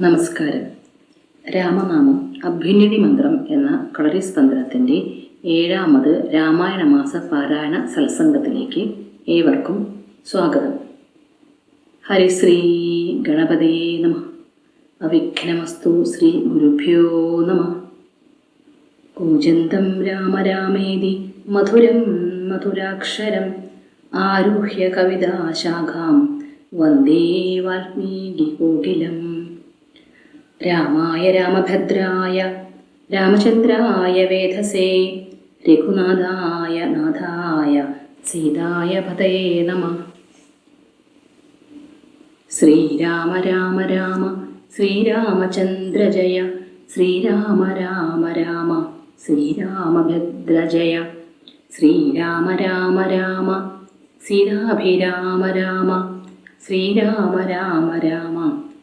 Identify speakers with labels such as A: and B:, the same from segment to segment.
A: നമസ്കാരം. രാമനാമം അഭ്യുന്നതി മന്ത്രം എന്ന കളരി സ്പന്ദനത്തിന്റെ ഏഴാമത് രാമായണ മാസ പാരായണ സത്സംഗത്തിലേക്ക് ഏവർക്കും സ്വാഗതം. ഹരിശ്രീ ഗണപതിയേ നമ. അവിഘ്നമസ്തു ശ്രീ ഗുരുഭ്യോ നമ. കൂജന്തം രാമരാമേതി മധുരം മധുരാക്ഷരം ആരുഹ്യ കവിതാശാഖാം വന്ദേ വാൽമീകി കോകിലം. രാമായ രാമഭദ്രായ രാമചന്ദ്രായ വേധസേ രഘുനാഥായ നാഥായ സീതായ പതയേ നമ. ശ്രീരാമ രാമ രാമ ശ്രീരാമചന്ദ്ര ജയ ശ്രീരാമ രാമ രാമ ശ്രീരാമഭദ്ര ജയ. ശ്രീരാമ രാമ രാമ സീതാഭിരാമ രാമ ശ്രീരാമ രാമ രാമ.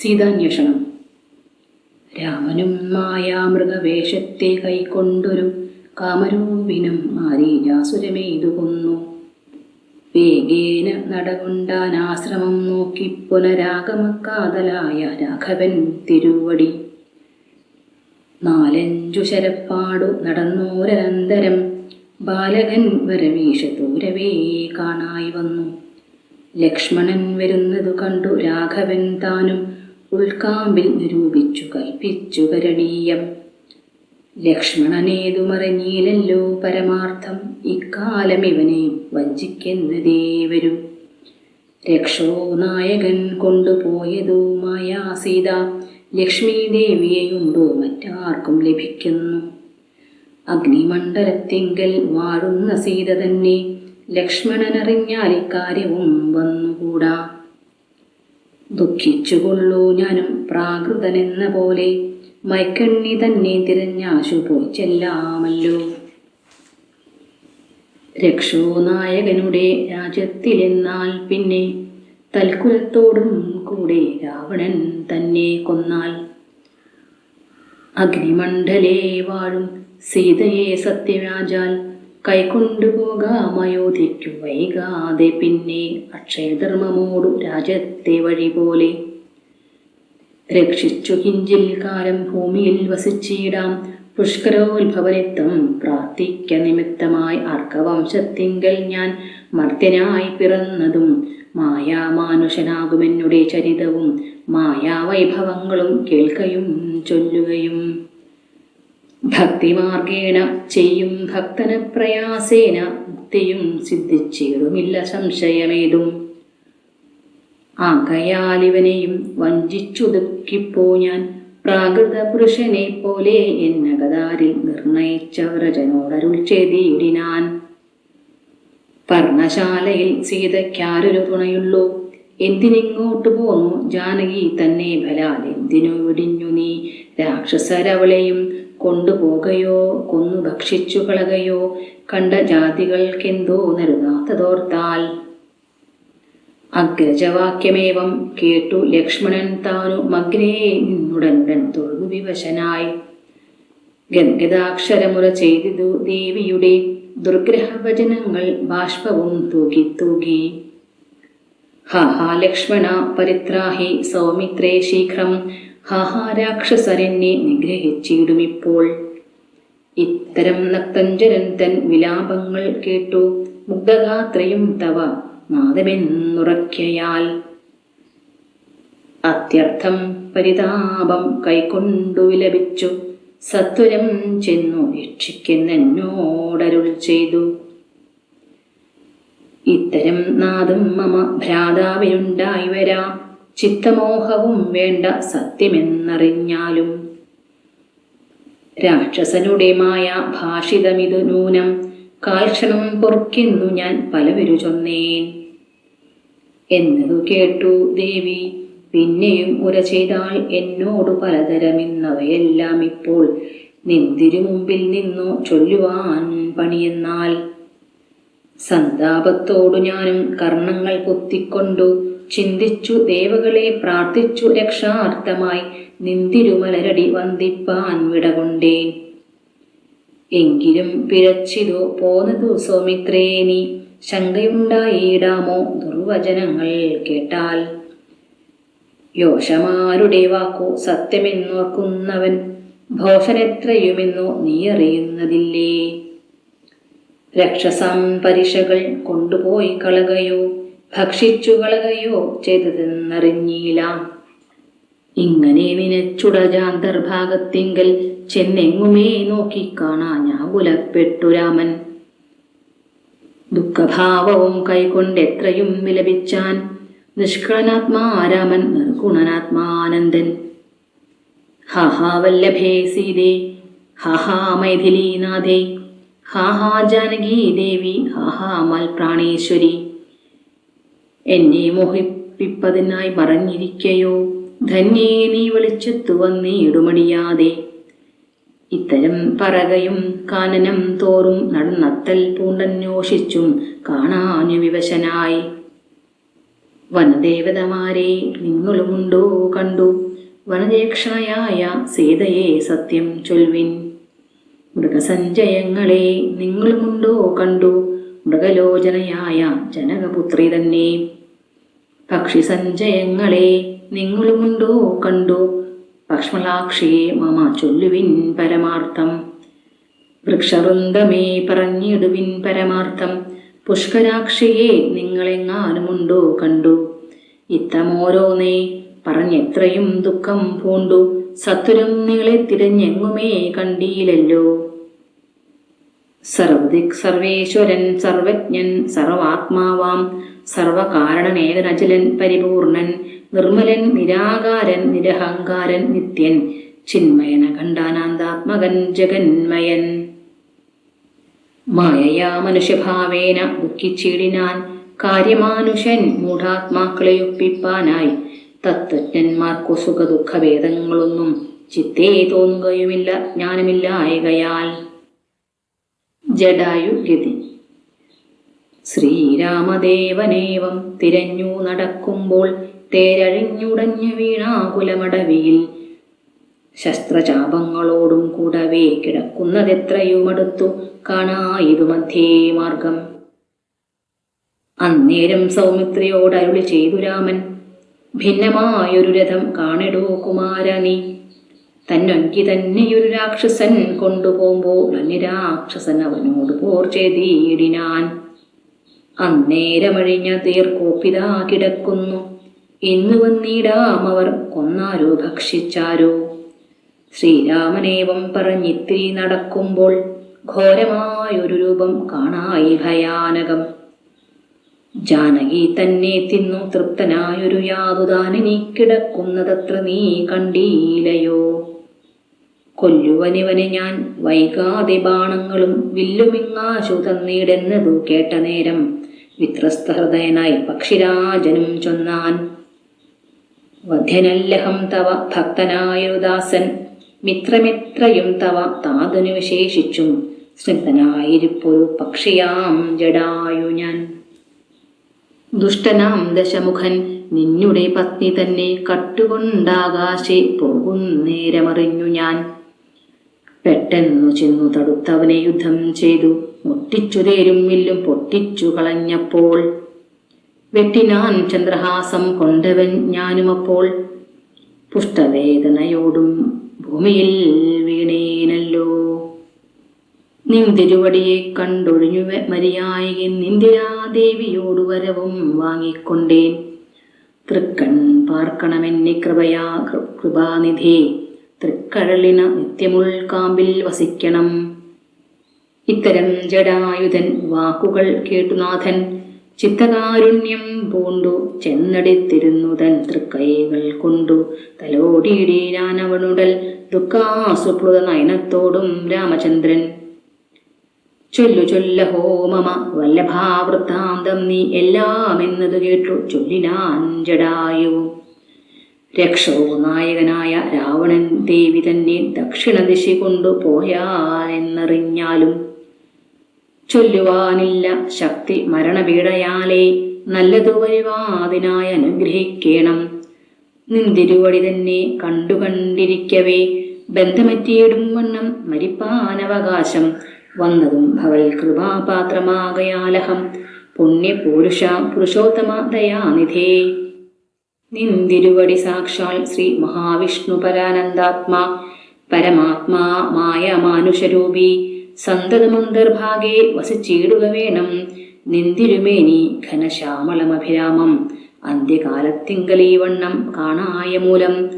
A: സീതാന്വേഷണം. രാമനും മായാമൃഗവേഷത്തെ കൈക്കൊണ്ടൊരു കാമരൂപിനും ആരീജാസുരമെയ്തു കൊന്നു വേഗേന നടകൊണ്ടാൻ ആശ്രമം നോക്കി പുനരാഗമക്കാതലായ രാഘവൻ തിരുവടി. നാലഞ്ചു ശരപ്പാടു നടന്നോരനന്തരം ബാലകൻ വരവീഷ ദൂരവേ കാണായി വന്നു. ലക്ഷ്മണൻ വരുന്നതു കണ്ടു രാഘവൻ താനും ഉൾക്കാമ്പിൽ നിരൂപിച്ചു കൽപ്പിച്ചു കരണീയം. ലക്ഷ്മണനേതു മറിഞ്ഞീലല്ലോ പരമാർത്ഥം. ഇക്കാലം ഇവനെ വഞ്ചിക്കുന്നതേ വരൂ രക്ഷോ നായകൻ കൊണ്ടുപോയതു മായാ സീത. ലക്ഷ്മി ദേവിയെയുണ്ടോ മറ്റാർക്കും ലഭിക്കുന്നു. അഗ്നിമണ്ഡലത്തിങ്കൽ വാഴുന്ന സീത തന്നെ. ലക്ഷ്മണനറിഞ്ഞാൽ ഇക്കാര്യവും വന്നുകൂടാ. ദുഃഖിച്ചുകൊള്ളൂ ഞാനും പ്രാകൃതനെന്ന പോലെ. മൈക്കണ്ണി തന്നെ തിരഞ്ഞാശു പോയി ചെല്ലാമല്ലോ. രക്ഷോ നായകനുടെ രാജ്യത്തിലെന്നാൽ പിന്നെ തൽക്കുലത്തോടും കൂടെ രാവണൻ തന്നെ കൊന്നാൽ. അഗ്നിമണ്ഡലേ വാഴും സീതയെ സത്യവ്യാജാൽ കൈക്കൊണ്ടുപോകാമയോധിക്കു വൈകാതെ പിന്നെ അക്ഷയധർമ്മമോടു രാജ്യത്തെ വഴി പോലെ. രക്ഷിച്ചു കിഞ്ചിൽ കാലം ഭൂമിയിൽ വസിച്ചിടാം പുഷ്കരോത്ഭവനിത്തം പ്രാർത്ഥിക്ക നിമിത്തമായി അർക്കവംശത്തിങ്കൽ ഞാൻ മർത്യനായി പിറന്നതും മായാമാനുഷനാകുമെന്നുടെ ചരിതവും മായാവൈഭവങ്ങളും കേൾക്കയും ചൊല്ലുകയും ഭക്തിമാർഗേണ ചെയ്യും ഭക്തന പ്രയാസേന മുക്തിയും സിദ്ധിച്ചേറുമില്ല സംശയമേതും. ആകയാലിവനെയും വഞ്ചിച്ചുതുക്കിപ്പോ ഞാൻ പ്രാകൃത പുരുഷനെ പോലെ എന്നകതാരിൽ നിർണയിച്ച വ്രജനോടരുൾ ചെതിയിടിനാൻ പർണശാലയിൽ സീതയ്ക്കാരൊരു തുണയുള്ളൂ. എന്തിനിങ്ങോട്ട് പോന്നു? ജാനകി തന്നെ ഫലാൽ എന്തിനു വിടിഞ്ഞു നീ? രാക്ഷസരവളെയും കൊണ്ടുപോകയോ കൊന്നു ഭക്ഷിച്ചു കളകയോ കണ്ട ജാതികൾക്കെന്തോ നരുതാത്തതോർത്താൽ അഗ്രജവാക്യമേവം കേട്ടു ലക്ഷ്മണൻ താനു മഗ്രേ നിന്നുടനുടൻ തൊഴുതു വിവശനായി. ഗദ്ഗദാക്ഷരമുറ ചെയ്തിതു ദേവിയുടെ ദുർഗ്രഹവചനങ്ങൾ ബാഷ്പവും തൂകി തൂകി. ഹാ ഹാ ലക്ഷ്മണ പരിത്രാഹി സൗമിത്രേ ശീഘ്രം ഹാ ഹാ രാക്ഷസരെന്നെ നിഗ്രഹിച്ചിടുമിപ്പോൾ. ഇത്തരം നക്തഞ്ചരൻ തൻ വിലാപങ്ങൾ കേട്ടു മുഗ്ധഗാത്രയും തവ നാദമെന്നുറക്കയാൽ അത്യർത്ഥം പരിതാപം കൈക്കൊണ്ടു വിലപിച്ചു. സത്വരം ചെന്നു രക്ഷിക്കുന്നെന്നോടരുൾ ചെയ്തു. ഇത്തരം നാദം മമ ഭ്രാതാവിനുണ്ടായി വരാ. ചിത്തമോഹവും വേണ്ട സത്യമെന്നറിഞ്ഞാലും രാക്ഷസനുടെ മായ ഭാഷിതമിതു നൂനം കാൽക്ഷണം പൊറുക്കുന്നു ഞാൻ പലവരു ചൊന്നേൻ. എന്നതു കേട്ടു ദേവി പിന്നെയും ഉര ചെയ്താൽ എന്നോട് പലതരമെന്നവയെല്ലാം ഇപ്പോൾ നിന്തിരു മുമ്പിൽ നിന്നു ചൊല്ലുവാൻ പണിയെന്നാൽ. സന്താപത്തോടു ഞാനും കർണങ്ങൾ കുത്തിക്കൊണ്ടു ചിന്തിച്ചു ദേവകളെ പ്രാർത്ഥിച്ചു രക്ഷാർത്ഥമായി നിന്തിരുമലരടി വന്ദിപ്പാൻ വിടകൊണ്ടേൻ. എങ്കിലും പിഴച്ചിതു പോന്നതു സൗമിത്രേനി ശങ്കയുണ്ടായിടാമോ ദുർവചനങ്ങൾ കേട്ടാൽ. യോഷമാരുടെ വാക്കു സത്യമെന്നോർക്കുന്നവൻ ഭോഷനെത്രയുമെന്നോ നീ അറിയുന്നതില്ലേ. രക്ഷസാം പരീക്ഷകൾ കൊണ്ടുപോയി കളകയോ ഭക്ഷിച്ചു കളകയോ ചെയ്തതെന്നറിഞ്ഞീല ഇങ്ങനെ നിനച്ചുടജാന്തർഭാഗത്തിങ്കൽ ചെന്നെങ്ങുമേ നോക്കിക്കാണാ ഞാകുലപ്പെട്ടു രാമൻ. ദുഃഖഭാവവും കൈകൊണ്ട് എത്രയും വിലപിച്ചാൻ നിഷ്കളനാത്മാ രാമൻ നിർഗുണനാത്മാനന്ദൻ. ഹാഹാവല്ലഭേ സീതേ ഹാഹാ മൈഥിലീനാഥേ ഹാഹാ ജാനകീ ദേവി ഹാഹാ മൽപ്രാണേശ്വരി. എന്നെ മോഹിപ്പിപ്പതിനായി മറഞ്ഞിരിക്കയോ? ധന്യേ നീ വെളിച്ചത്തു വന്നീടുമടിയാതെ ഇത്തരം പറകയും കാനനം തോറും നടന്നത്തൽ പൂണ്ടന്വേഷിച്ചും കാണാനു വിവശനായി. വനദേവതമാരെ നിങ്ങളുമുണ്ടോ കണ്ടു? വനദേക്ഷണയായ സീതയെ സത്യം ചൊൽവിൻ. മൃഗസഞ്ചയങ്ങളെ നിങ്ങളുമുണ്ടോ കണ്ടു? മൃഗലോചനയായ ജനകപുത്രി തന്നെ. പക്ഷിസഞ്ചയങ്ങളെ നിങ്ങളുമുണ്ടോ കണ്ടോ? പക്ഷ്മലാക്ഷിയെ മമ ചൊല്ലുവിൻ പരമാർത്ഥം. വൃക്ഷവൃന്ദമേ പറഞ്ഞിടുവിൻ പരമാർത്ഥം. പുഷ്കരാക്ഷിയെ നിങ്ങളെങ്ങാനുമുണ്ടോ കണ്ടു? ഇത്തമോരോന്നേ പറഞ്ഞെത്രയും ദുഃഖം പൂണ്ടു. സത്വരം നിങ്ങളെ തിരഞ്ഞെങ്ങുമേ കണ്ടീലല്ലോ സർവദിക് സർവേശ്വരൻ സർവജ്ഞൻ സർവാത്മാവാം. സർവകാരണനേകനചലൻ പരിപൂർണൻ നിർമ്മലൻ നിരാകാരൻ നിരഹങ്കാരൻ നിത്യൻ ചിന്മയന ഖണ്ഡാനന്ദാത്മകൻ ജഗന്മയൻ. മായയാ മനുഷ്യഭാവേന ദുഃഖിച്ചീടിനാൻ കാര്യമാനുഷൻ മൂഢാത്മാക്കളെ ഒപ്പിപ്പാനായി തത്വജ്ഞന്മാർക്കു സുഖ സുഖദുഃഖഭേദങ്ങളൊന്നും ചിത്തേ തോന്നുകയുമില്ല ജ്ഞാനമില്ലായകയാൽ. ജഡായു ഗതി ശ്രീരാമദേവനേവം തിരഞ്ഞു നടക്കുമ്പോൾ തേരഴിഞ്ഞുടഞ്ഞു വീണാകുലമടവിയിൽ ശസ്ത്രചാപങ്ങളോടും കൂടവേ കിടക്കുന്നതെത്രയുമടുത്തു കാണായിതു മധ്യേ മാർഗം. അന്നേരം സൗമിത്രിയോട് അരുളി ചെയ്തു രാമൻ ഭിന്നമായൊരു രഥം കാണിടോ കുമാര നീ തന്നൊങ്കി തന്നെയൊരു രാക്ഷസൻ കൊണ്ടുപോകുമ്പോൾ അന്യരാക്ഷസൻ അവനോട് പോർ ചെയ്തിടിനാൻ. അന്നേരമഴിഞ്ഞ തീർക്കോപ്പിതാ കിടക്കുന്നു. ഇന്ന് വന്നിടാം അവർ കൊന്നാരോ ഭക്ഷിച്ചാരോ? ശ്രീരാമനേവം പറഞ്ഞിത്തിരി നടക്കുമ്പോൾ ഘോരമായൊരു രൂപം കാണായി ഭയാനകം. ജാനകി തന്നെ തിന്നു തൃപ്തനായൊരു യാതുദാനിനി കിടക്കുന്നതത്ര നീ കണ്ടീലയോ? കൊല്ലുവനിവനെ ഞാൻ വൈകാതെ ബാണങ്ങളും വില്ലുമിങ്ങാശു തന്നീടെന്നതു കേട്ട നേരം വിത്രസ്തഹൃദയനായി പക്ഷിരാജനും ചൊന്നാൻ. വധ്യനല്ലഹം തവ ഭക്തനായുദാസൻ മിത്രമിത്രയും തവ താതനു വിശേഷിച്ചും സ്നിഗ്ധനായിരിപ്പൊരു പക്ഷിയാം ജഡായു ഞാൻ. ദുഷ്ടനാം ദശമുഖൻ നിന്നുടെ പത്നി തന്നെ കട്ടുകൊണ്ടാകാശെ പോകുന്നേരമറിഞ്ഞു ഞാൻ. പെട്ടെന്നു ചെന്നു തടുത്തവനെ യുദ്ധം ചെയ്തു. മുട്ടിച്ചുതേരും മില്ലും പൊട്ടിച്ചു കളഞ്ഞപ്പോൾ വെട്ടിനാൻ ചന്ദ്രഹാസം കൊണ്ടവൻ ഞാനുമപ്പോൾ. പുഷ്ടവേദനയോടും ഭൂമിയിൽ വീണേനല്ലോ. നിന്തിരുവടിയെ കണ്ടൊഴിഞ്ഞു മരിയായി നിന്ദിരാദേവിയോട് വരവും വാങ്ങിക്കൊണ്ടേൻ. തൃക്കൺ പാർക്കണമെന്നെ കൃപയാ കൃപാനിധി. തൃക്കഴലിന നിത്യമുൾക്കാമ്പിൽ വസിക്കണം. ഇത്തരം ജഡായുധൻ വാക്കുകൾ കേട്ടുനാഥൻ ചിത്തകാരുണ്യം പൂണ്ടു ചെന്നടിത്തിരുന്നുതൻ തൃക്കൈകൾ കൊണ്ടു. തലോടിയിടീരാനവണുടൽ ദുഃഖാസുപ്ലുത നയനത്തോടും രാമചന്ദ്രൻ. ചൊല്ലു ചൊല്ല ഹോമമ വല്ലഭാവൃത്താന്തം നീ എല്ലാം എന്നത് കേട്ടു ചൊല്ലിനാൻ ജടായുവും രക്ഷോ നായകനായ രാവണൻ ദേവി തന്നെ ദക്ഷിണദിശ കൊണ്ടു കൊണ്ടുപോയാലെന്നറിഞ്ഞാലും ചൊല്ലുവാനില്ല ശക്തി മരണപീഡയാലേ നല്ലതു വരുവാതിനായി അനുഗ്രഹിക്കണം. നിന്തിരുവടി തന്നെ കണ്ടു കണ്ടിരിക്കവേ വണ്ണം മരിപ്പാനവകാശം. വന്നതും ഭവൽ കൃപാപാത്രമാകയാലഹം. പുണ്യപൂരുഷ പുരുഷോത്തമ ദയാനിധേ. നിന്തിരുവടി സാക്ഷാൽ ശ്രീ മഹാവിഷ്ണു പരാനന്ദാത്മാ പരമാത്മാ മായ മാനുഷരൂപി. സന്തതമന്തർഭാഗേ വസിച്ചിടുക വേണം. നിന്തിരുമേനി ഘനശ്യാമളമഭിരാമം. അന്ത്യകാലത്തിങ്കലീ വണ്ണം കാണായ മൂലം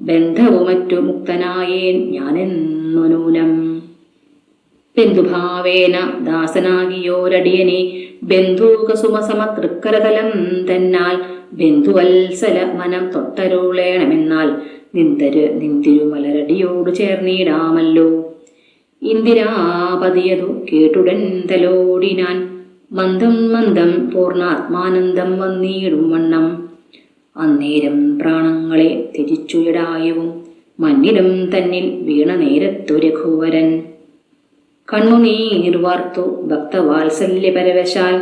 A: ബന്ധവുമറ്റു മുക്തനായേൻ ഞാനെന്നു നൂനം ബന്ധുഭാവേന ദാസനാകിയോരടിയനെ ബന്ധൂകസുമസമ തൃക്കരതലം തന്നാൽ ബന്ധുവത്സല മനം തൊട്ടരുളേണമെന്നാൽ നിന്തര് നിന്തിരുമലരടിയോട് ചേർന്നിടാമല്ലോ. ഇന്ദിരാപതിയതു കേട്ടുടൻ തലോടിനാൻ മന്ദം മന്ദം പൂർണാത്മാനന്ദം വന്നിടും വണ്ണം. അന്നേരം പ്രാണങ്ങളെ തിരിച്ചുയടായവും മന്നിടം തന്നിൽ വീണ നേരത്തു രഘുവരൻ. കണ്ണുനീർ വാർത്തു ഭക്തവാത്സല്യപരവശാൽ.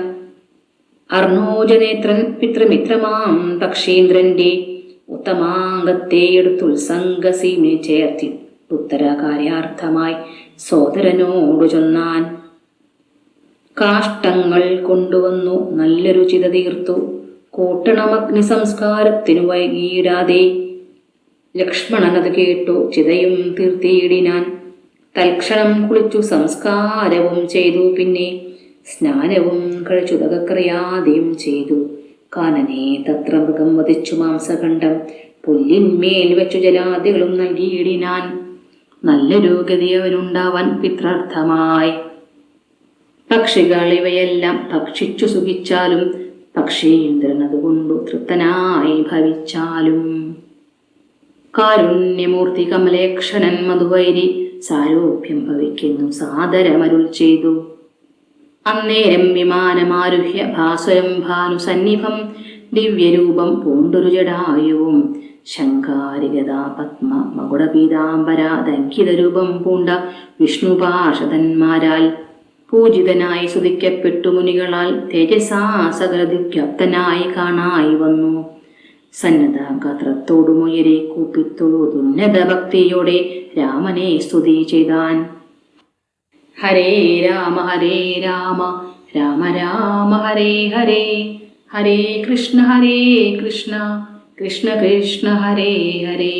A: അർണോജനേത്രൻ പിതൃമിത്രമാം പക്ഷീന്ദ്രന്റെ ഉത്തമാംഗത്തെ എടുത്തുത്സംഗസീമിനി ചേർത്തി ഉത്തരകാര്യാർത്ഥമായി സോദരനോടു ചൊന്നാൻ. കാഷ്ടങ്ങൾ കൊണ്ടുവന്നു നല്ല ചിത തീർത്തു. കൂട്ടണമഗ്നി സംസ്കാരത്തിനു വൈകിയിടാതെ ലക്ഷ്മണനത് കേട്ടു ചിതയും തീർത്തിയിടിനാൻ. തൽക്ഷണം കുളിച്ചു സംസ്കാരവും ചെയ്തു. പിന്നെ സ്നാനവും കഴിച്ചുതകക്രിയാതെയും ചെയ്തു. കാനനെ തത്ര മൃഗം വധിച്ചു മാംസഖണ്ഡം. പുല്ലിന്മേൽ വെച്ചു ജലാദികളും നൽകിയിടിനാൻ നല്ലൊരു ഗതി അവനുണ്ടാവാൻ പിത്രാർത്ഥമായി. പക്ഷികൾ ഇവയെല്ലാം ഭക്ഷിച്ചു സുഖിച്ചാലും പക്ഷീന്ദ്രൻ അതുകൊണ്ടു തൃപ്തനായി ഭവിച്ചാലും. കാരുണ്യമൂർത്തി കമലേക്ഷണൻ മധുവൈരി സാരോപ്യം ഭവിക്കുന്നു. സാദരമരുൾ ചെയ്തു. അന്നേരം വിമാനമാരുഹ്യ ഭാസ്വരം ഭാനു സന്നിഭം ദിവ്യരൂപം പൂണ്ടൊരു ജടായുവും ശങ്കാരികതാ പത്മ മകുടപീതാംബര ദങ്കിതരൂപം പൂണ്ട വിഷ്ണുപാർഷദന്മാരാൽ പൂജിതനായി സ്തുതിക്കപ്പെട്ടു മുനികളാൽ തേജസാ കാണായി വന്നു. സന്നദ്ധ ഗാത്രത്തോടുമുയരെ കൂപ്പിത്തോടുന്നത ഭക്തിയോടെ രാമനെ സ്തുതി ചെയ്താൻ. ഹരേ രാമ ഹരേ രാമ രാമ രാമ ഹരേ ഹരേ ഹരേ കൃഷ്ണ ഹരേ കൃഷ്ണ കൃഷ്ണ കൃഷ്ണ ഹരേ ഹരേ.